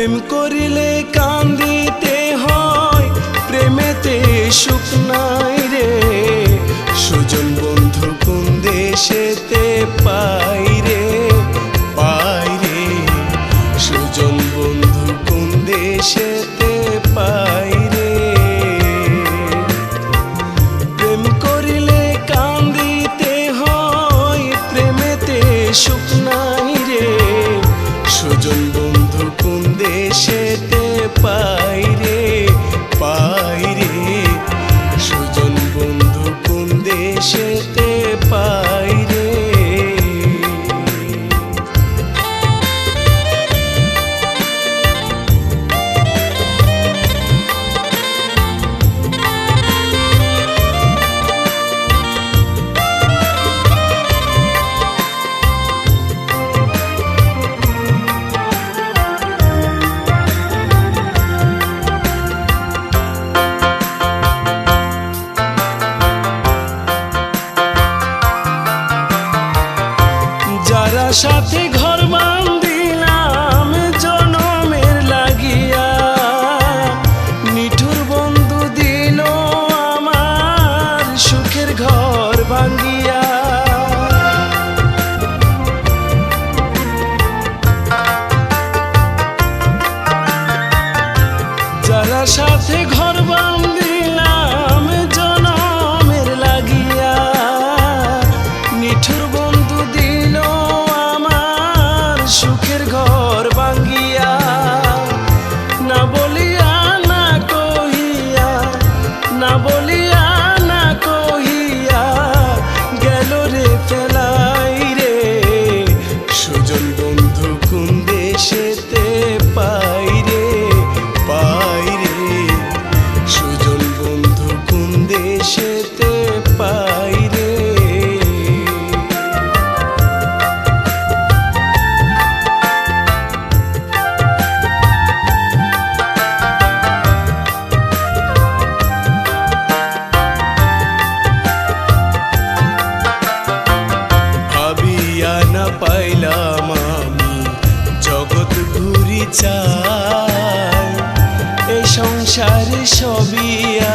প্রেম করিলে কান্দিতে হয় প্রেমেতে সুখ নাই রে। সুজন বন্ধু কোন দেশেতে পা পাই রে পাই রে সুজন বন্ধু কোন দেশেতে পা সাথে ঘর মা পাইলাম আমি। জগৎ ঘুরি চাই এ সংসার সবিয়া